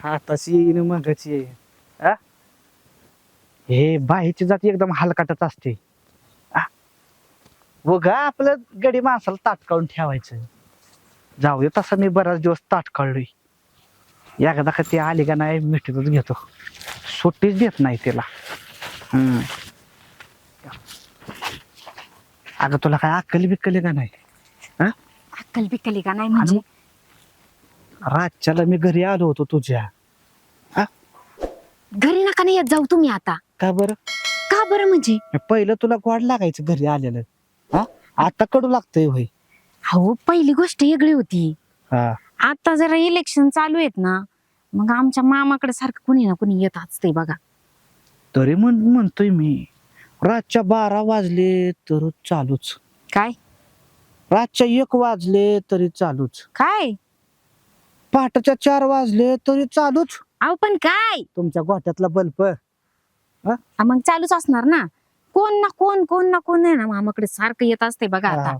हाताची न मगाची आ? हे बाईची जाती एकदम हलकाटच असते? बघा आपलं गडी माणसाला ताटकाळून ठेवायचं. जाऊ दे तसं मी बराच दिवस ताटकाळलोय एकदा का ती आली का नाही मिठीतच घेतो. सुट्टीच देत नाही तिला. हम्म. अगं तुला काय अक्कल बिक्कल आहे का नाही? अक्कल बिक्कली का नाही म्हणजे? रातच्याला मी घरी आलो होतो तुझ्या. घरी नका नाही येत जाऊ तुम्ही आता. का बरं? का बरं म्हणजे? पहिलं तुला गोड लागायचं घरी आलेलं. हा? आता कडू लागतंय होय. हो पहिली गोष्ट वेगळी होती. हा. आता जरा इलेक्शन चालू आहेत ना मग आमच्या मामाकडे सारखं कुणी ना कुणी येत असते बघा. तरी म्हण म्हणतोय मी रातच्या बारा वाजले तर चालूच. काय? रातच्या एक वाजले तरी चालूच. काय? पहाटेच्या चार वाजले तरी चालूच. अहो पण काय? तुमच्या गोट्यातला बल्ब. हा, मग चालूच असणार ना. कोण ना कोण कोण ना कोण आहे ना मामाकडे सारखं येत असते बघा आता.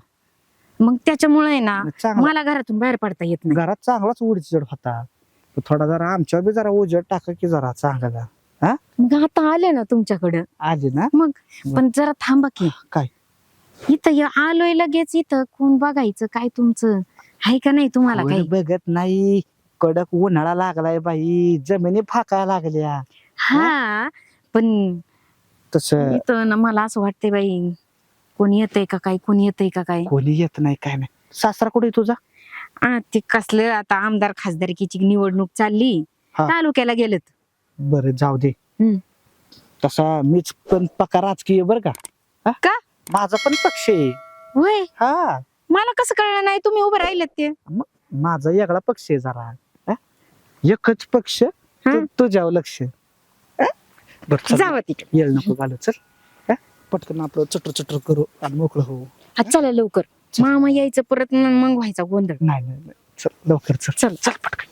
मग त्याच्यामुळे आहे ना चांगला. मला घरातून बाहेर पडता येत नाही. घरात चांगलाच उडीचड होता. पण थोडा जरा आमच्या बी जरा उजेड टाका की जरा चांगला. मग आता आले ना तुमच्याकडं. आली ना? मग पण जरा थांबा की. काय? इथं य- आलोय लगेच इथं. कोण बघायचं? काय तुमचं? आहे का नाही तुम्हाला काही? बघत नाही. कडक उन्हाळा लागलाय बाई. जमिनी फाकायला लागल्या. हा? पण तस इथं ना मला असं वाटतंय बाई कोणी येतंय का काय? कोणी येतंय का काय? कोणी येत नाही काय नाही. सासरा कुठे आहे तुझा? आ, ते कसलं आता आमदार खासदारकीची निवडणूक चालली. हा. तालुक्याला गेलेत. बरं जाऊ दे. हम्म. तसा मीच पण पक्का राजकीय बर का? हा? का? माझा पण पक्ष आहे. होय? हा. मला कसं कळलं नाही तुम्ही उभे राहिलेत ते माझा वेगळा पक्ष आहे जरा हा? एकच पक्ष तु- हा. तुझ्यावर लक्ष हा? बरं चल. जावं तिकडे येळ नको घालू चल हा? पटकन आपलं चटर चटर करू आणि मोकळं हो हा, चला लवकर. मामा यायचं परत मग मग व्हायचा गोंधळ नाही नाही नाही. चल लवकर चल चल चल पटकन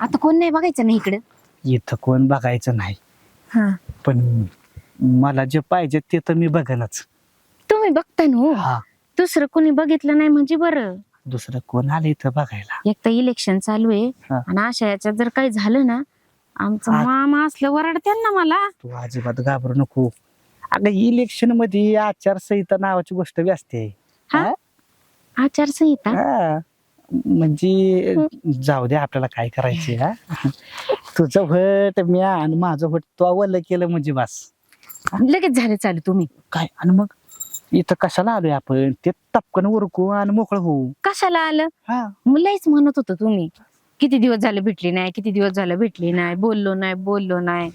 आता कोण नाही बघायचं ना इकडे इथं कोण बघायचं नाही हा पण मला जे पाहिजे ते तर मी बघेनच तुम्ही बघता ना हो? हा. दुसरं कोणी बघितलं नाही म्हणजे बरं. दुसरं कोण आलं इथं बघायला? एक तर इलेक्शन चालू आहे हा. आणि अशा याच्यात जर काही झालं ना आमचं मामा असलं वरडते ना मला. तू अजिबात घाबरू नको. अगं इलेक्शनमध्ये आचारसंहिता नावाची गोष्ट बी असते. हा? आचारसंहिता? हा. म्हणजे जाऊ दे आपल्याला काय करायचे हा? तुझं भट मी आणि माझं भट तू आवडलं केलं म्हणजे बस. लगेच झाले चालू तुम्ही. काय? आणि मग इथं कशाला आलोय आपण? ते टपकन उरकू आणि मोकळं होऊ. कशाला आलं? हा. म्हणत होतं तुम्ही. किती दिवस झाले भेटली नाही किती दिवस झाले भेटली नाही बोललो नाही बोललो नाही.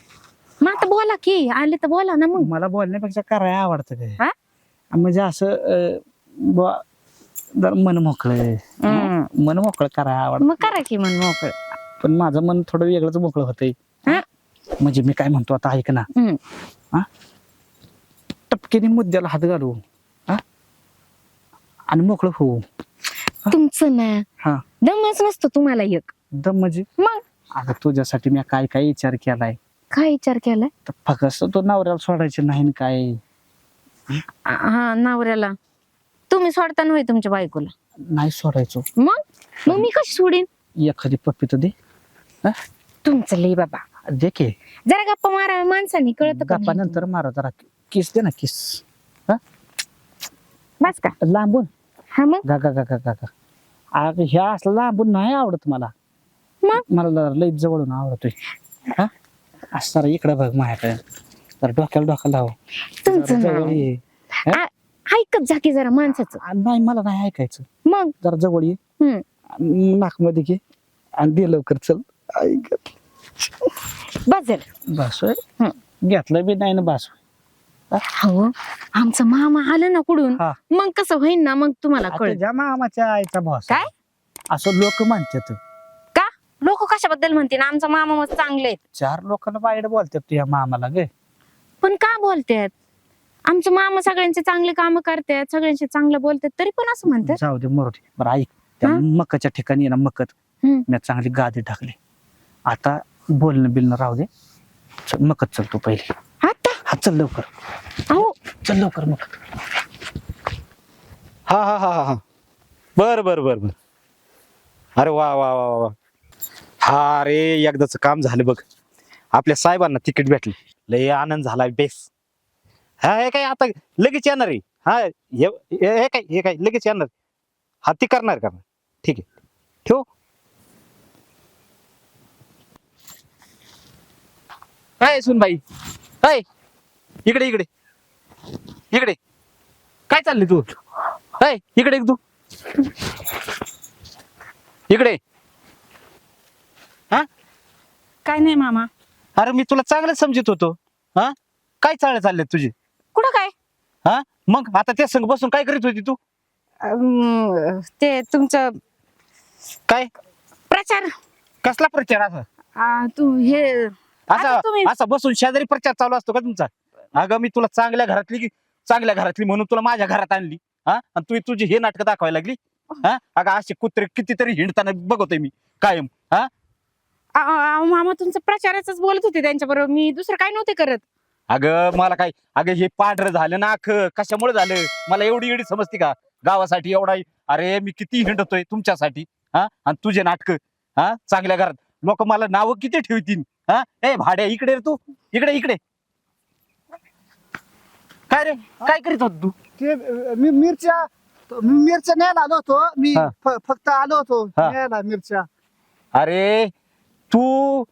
मग आता बोला की आले तर बोला ना मग. मला बोलण्यापेक्षा करायला आवडतं हा? म्हणजे असं अं, बुवा, जर मन मोकळं. मन मोकळं करायला आवडतं. मग करा की मन मोकळ. पण माझं मन थोडं वेगळंच मोकळं होतंय. हा? म्हणजे मी काय म्हणतो आता ऐक ना. हम्म. टपकेने मुद्द्याला हात घालू. हा? आणि मोकळं होऊ. तुमचं ना हा. दमच नसतो तुम्हाला एक. दम म्हणजे? मग? अगं तुझ्यासाठी मी काय काय विचार केलाय? काय विचार केलाय? तर फक्त तो नवऱ्याला सोडायचे नाही न काय? हा? नवऱ्याला. तुम्ही सोडता होय तुमच्या बायकोला. नाही सोडायचो. मग? मग मी कशी सोडीन? एखादी पप्पी तर दे. तुमचं लई बाबा. दे के जरा गप्पा मारा माणसानी कळत गप्पा नंतर मारा जरा. किस दे ना किस. बस का? लांबून. हा मग? गा गा गा गा गा गा. अगं ह्या असलं लांबून नाही आवडत मला. मग? मला जरा लई जवळून आवडतोय. हा? असं जरा इकडं बघ माझ्याकडे. जरा डोक्याला डोक्याला लाव. तुमचं जरा जवळ नाही ये. आ- ऐकत जा की जरा माणसाचं. आ, नाही मला नाही ऐकायचं. मग? जरा जवळ ये. हम्म. आणि नाकमध्ये घे. आणि दे लवकर चल. ऐक. बस झालं. घेतलं बी नाही ना बस. हो आमचं मामा आलं ना कुठून हा. मग कसं होईन ना मग तुम्हाला कळ ज्या मामाच्या आईचा भास काय? असं लोक म्हणतात. का? लोक कशाबद्दल म्हणतील? आमचा मामा मस्त चांगले आहेत. चार लोकांना वाईट बोलतात तुझ्या मामाला गे. पण का बोलतात? आमचे मामा सगळ्यांचे चांगले काम करतात सगळ्यांचे चांगलं बोलतात तरी पण असं म्हणतात. जाऊ दे मरू दे. बरं ऐक. त्या हा? मकाच्या ठिकाणी आहे ना मकत. हम्म. मी चांगली गादी टाकली. आता बोलणं बिलणं राहू दे. चल मकत चल तू पहिले. आता? हा चल लवकर. अहो. चल लवकर मकत. हा हा हा हा हा. बर बर बर बर. अरे वा वा वा वा, वा. हा अरे एकदाच काम झालं बघ. आपल्या साहेबांना तिकीट भेटले. लय आनंद झाला बेस. हा हे काय आता लगेच येणार आहे? हा हे हे- हे काय हे काय लगेच येणार? हा ती करणार करणार ठीक आहे. ठेव? काय सुनबाई? काय इकडे इकडे. इकडे. काय चालली तू? काय इकडे तू. इकडे. काय नाही मामा. अरे मी तुला चांगलं समजत होतो. हा? काय चाळ चालले तुझी? कुठं काय? हा? मग आता त्या संग बसून काय करीत होती तू? अं, ते तुमचं काय? प्रचार. कसला प्रचार असा? तू हे आता तुम्ही- असा बसून शेजारी प्रचार चालू असतो का तुमचा? अगं मी तुला चांगल्या घरातली की चांगल्या घरातली म्हणून तुला माझ्या घरात आणली. हा? आणि तू तुझी हे नाटक दाखवायला लागली. हा? अगं असे कुत्रे कितीतरी हिंडताना बघतोय मी कायम. हा? मामा तुमचं प्रचाराच बोलत होते त्यांच्या बरोबर मी दुसरं काय नव्हते करत. अगं मला काय अगं हे पांढरं झालं ना अख कशामुळे झालं? मला एवढी एवढी समजते का? गावासाठी एवढा अरे मी किती हिंडतोय तुमच्यासाठी. हा? आणि तुझे नाटक हा? चांगल्या घरात लोक मला नावं किती ठेवतील? हा? ए भाड्या इकडे रे तू. इकडे इकडे. काय रे? काय करीत होत तू? ते अं, मी मिरच्या तो- मी मिरच्या न्यायला आलो होतो. मी हा. फ- फक्त आलो होतो हा. न्यायला मिरच्या. अरे तू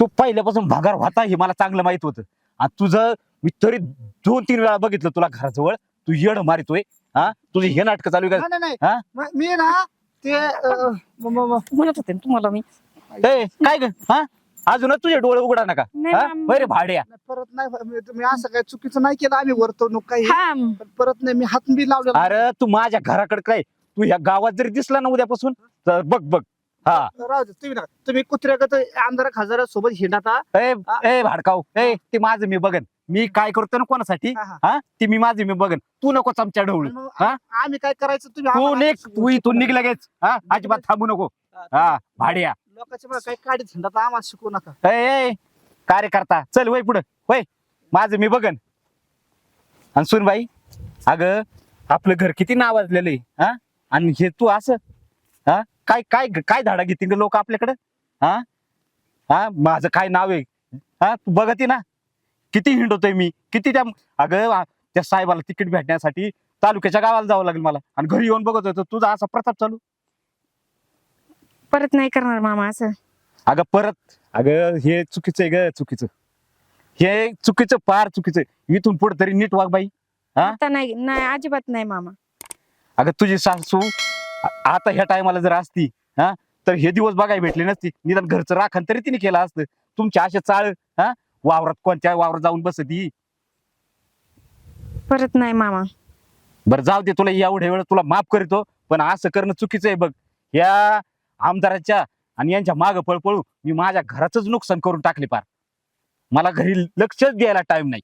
तू पहिल्यापासून भगार होता हे मला चांगलं माहीत होतं. आणि तुझं मी तरी दोन तीन वेळा बघितलं तुला घराजवळ. तू येड मारितोय. हा? तुझी हे नाटक चालू आहे नाही नाही हा? नाही. म- मी ना ते अं, म- म- म- म्हणत होते ना तुम्हाला मी. का ए, काय ग? हा? अजूनच तुझे डोळे उघडा नका. नाही हा? मॅम. बरे भाड्या. परत नाही मी तुम्ही असं काय चुकीचं नाही केलं आम्ही वर्तवणूक काही हा. पण परत नाही मी हात बी लावलेला अरे तू माझ्या घराकडे काय? तू ह्या गावात जरी दिसला ना उद्यापासून तर बघ बघ. हा. राहू दे तुम्ही नका तुम्ही कुत्र्यागत आमदार खासदार सोबत हिंडाता ए ए भाडकाव. ए ते माझं मी बघन. मी काय करतो ना कोणासाठी? हा, हा. हा? ती मी माझी मी बघन. तू नको चमच्या ढवळू. मग हा? आम्ही काय करायचं तुम्ही तू आम्हाला निघ तू इथून निघ लगेच. हा? अजिबात थांबू नको. हा भाड्या. लोकांच्या मला काही आम्हाला शिकवू नका. ए कार्यकर्ता चल वय पुढं वय. माझं मी बघन. आणि सुन बाई अगं आपलं घर किती नावाजलेलं आहे हा? आणि हे तू असं हा? काय काय काय धाडा घेतील लोक आपल्याकडे? हा? हा? माझं काय नाव आहे? हा? तू बघती ना. किती हिंडवतोय मी? किती त्या अगं त्या साहेबाला तिकीट भेटण्यासाठी तालुक्याच्या गावाला जावं लागेल मला. आणि घरी येऊन बघत होतो. तुझा असा प्रताप चालू. परत नाही करणार मामा असं. अगं परत. अगं हे चुकीचं आहे ग चुकीचं. हे चुकीचं फार चुकीचं आहे. इथून पुढे तरी नीट वाग बाई. हा? आता नाही नाही अजिबात नाही मामा. अगं तुझी सासू आ- आता ह्या टायमाला जर असती हा तर हे दिवस बघायला भेटले नसती. निदान घरचं राखण तरी तिने केलं असतं. तुमच्या असे चाळ हा वावरात कोणत्या वावरात जाऊन बसती. परत नाही मामा. बरं जाऊ दे तुला एवढ्या वेळ तुला माफ करतो पण असं करणं चुकीचं आहे बघ. या आमदाराच्या आणि यांच्या माग पळपळू मी माझ्या घराचंच नुकसान करून टाकले पार. मला घरी लक्षच द्यायला टाइम नाही.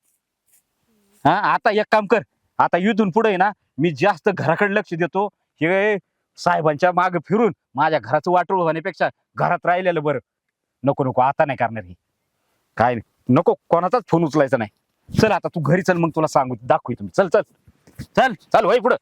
हा आता एक काम कर. आता इथून पुढे ना मी जास्त घराकडे लक्ष देतो. हे साहेबांच्या माग फिरून माझ्या घराचं वाटोळ होण्यापेक्षा घरात राहिलेलं बरं. नको नको आता नाही करणार हे. काय नाही. नको कोणाचाच फोन उचलायचा नाही. चल आता तू घरी चल मग तुला सांगू दाखवू तुम्ही चल चल. चल चल होय पुढं.